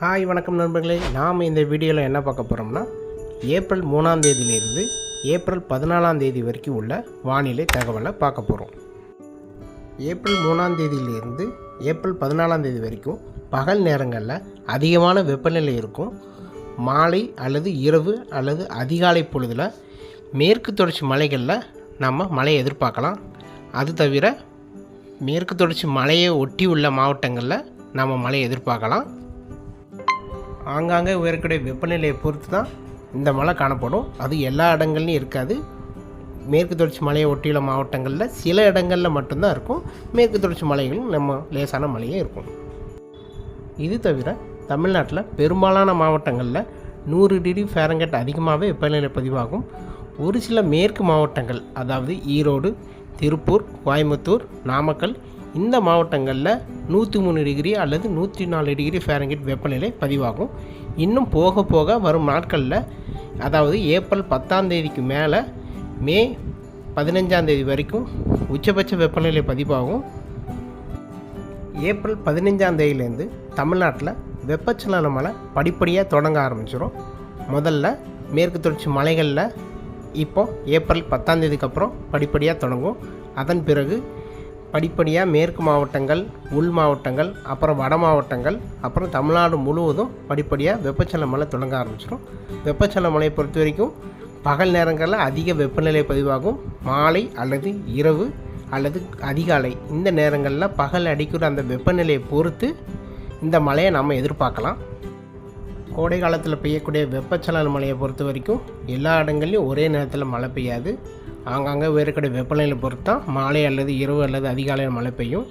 Hi வணக்கம் நண்பர்களே. நாம் இந்த வீடியோவில் என்ன பார்க்க போகிறோம்னா ஏப்ரல் மூணாம் தேதியிலிருந்து ஏப்ரல் பதினாலாம் தேதி வரைக்கும் உள்ள வானிலை தகவலை பார்க்க போகிறோம் ஏப்ரல் மூணாம் தேதியிலிருந்து ஏப்ரல் பதினாலாம் தேதி வரைக்கும் பகல் நேரங்களில் அதிகமான வெப்பநிலை இருக்கும். மாலை அல்லது இரவு அல்லது அதிகாலை பொழுதில் மேற்கு தொடர்ச்சி மலைகளில் நம்ம மழையை எதிர்பார்க்கலாம். அது தவிர மேற்கு தொடர்ச்சி மலையை ஒட்டி உள்ள மாவட்டங்களில் நம்ம மழையை எதிர்பார்க்கலாம். ஆங்காங்கே உயரக்கூடிய வெப்பநிலையை பொறுத்து தான் இந்த மழை காணப்படும். அது எல்லா இடங்கள்லையும் இருக்காது. மேற்கு தொடர்ச்சி மலையை ஒட்டியுள்ள மாவட்டங்களில் சில இடங்களில் மட்டும்தான் இருக்கும். மேற்கு தொடர்ச்சி மலைகளும் நம்ம லேசான மழையே இருக்கும். இது தவிர தமிழ்நாட்டில் பெரும்பாலான மாவட்டங்களில் நூறு டிகிரி ஃபேரங்கட் அதிகமாகவே வெப்பநிலை பதிவாகும். ஒரு சில மேற்கு மாவட்டங்கள் அதாவது ஈரோடு திருப்பூர் கோயம்புத்தூர் நாமக்கல் இந்த மாவட்டங்களில் நூற்றி மூணு டிகிரி அல்லது நூற்றி நாலு டிகிரி ஃபேரங்கெட் வெப்பநிலை பதிவாகும். இன்னும் போக போக வரும் நாட்களில் அதாவது ஏப்ரல் பத்தாம் தேதிக்கு மேலே மே பதினஞ்சாம் தேதி வரைக்கும் உச்சபட்ச வெப்பநிலை பதிவாகும். ஏப்ரல் பதினஞ்சாம் தேதியிலேருந்து தமிழ்நாட்டில் வெப்பச்சலன மழை படிப்படியாக தொடங்க ஆரம்பிச்சிடும் முதல்ல மேற்கு தொடர்ச்சி மலைகளில் இப்போ ஏப்ரல் பத்தாம் தேதிக்கு அப்புறம் படிப்படியாக தொடங்கும். அதன் பிறகு படிப்படியாக மேற்கு மாவட்டங்கள் உள் மாவட்டங்கள் அப்புறம் வட மாவட்டங்கள் அப்புறம் தமிழ்நாடு முழுவதும் படிப்படியாக வெப்பச்சல மழை தொடங்க ஆரம்பிச்சிடும் வெப்பச்சல மழையை பொறுத்த வரைக்கும் பகல் நேரங்களில் அதிக வெப்பநிலை பதிவாகும். மாலை அல்லது இரவு அல்லது அதிகாலை இந்த நேரங்களில் பகல் அடிக்கிற அந்த வெப்பநிலையை பொறுத்து இந்த மழையை நம்ம எதிர்பார்க்கலாம். கோடை காலத்தில் பெய்யக்கூடிய வெப்பச்சலன மழையை பொறுத்த வரைக்கும் எல்லா இடங்கள்லையும் ஒரே நேரத்தில் மழை பெய்யாது. ஆங்காங்கே வேறுக்கடைய வெப்பநிலை பொறுத்து தான் மாலை அல்லது இரவு அல்லது அதிகாலையில் மழை பெய்யும்.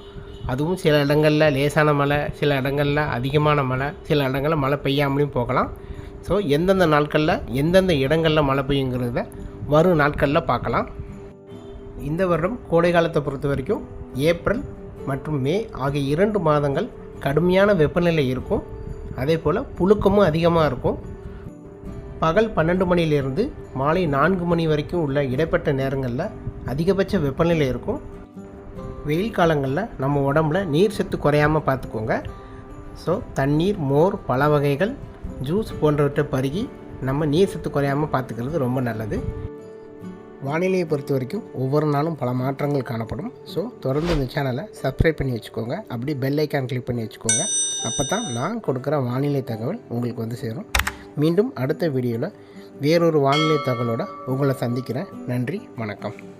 அதுவும் சில இடங்களில் லேசான மழை சில இடங்களில் அதிகமான மழை சில இடங்களில் மழை பெய்யாமலையும் போகலாம். ஸோ எந்தெந்த நாட்களில் எந்தெந்த இடங்களில் மழை பெய்யுங்கிறத வரும் நாட்களில் பார்க்கலாம். இந்த வருடம் கோடை காலத்தை பொறுத்த வரைக்கும் ஏப்ரல் மற்றும் மே ஆகிய இரண்டு மாதங்கள் கடுமையான வெப்பநிலை இருக்கும். அதே போல் புழுக்கமும் அதிகமாக இருக்கும். பகல் பன்னெண்டு மணியிலிருந்து மாலை நான்கு மணி வரைக்கும் உள்ள இடைப்பட்ட நேரங்களில் அதிகபட்ச வெப்பநிலை இருக்கும். வெயில் காலங்களில் நம்ம உடம்புல நீர் சத்து குறையாமல் பார்த்துக்கோங்க ஸோ தண்ணீர் மோர் பல வகைகள் ஜூஸ் போன்றவற்றை பருகி நம்ம நீர் சத்து குறையாமல் பார்த்துக்கிறது ரொம்ப நல்லது. வானிலையை பொறுத்த வரைக்கும் ஒவ்வொரு நாளும் பல மாற்றங்கள் காணப்படும். ஸோ தொடர்ந்து இந்த சேனலை சப்ஸ்கிரைப் பண்ணி வச்சுக்கோங்க. அப்படி பெல் ஐக்கான் கிளிக் பண்ணி வச்சுக்கோங்க. அப்போ தான் நான் கொடுக்குற வானிலை தகவல் உங்களுக்கு வந்து சேரும். மீண்டும் அடுத்த வீடியோவில் வேறொரு வானிலை தகவலோடு உங்களை சந்திக்கிறேன். நன்றி வணக்கம்.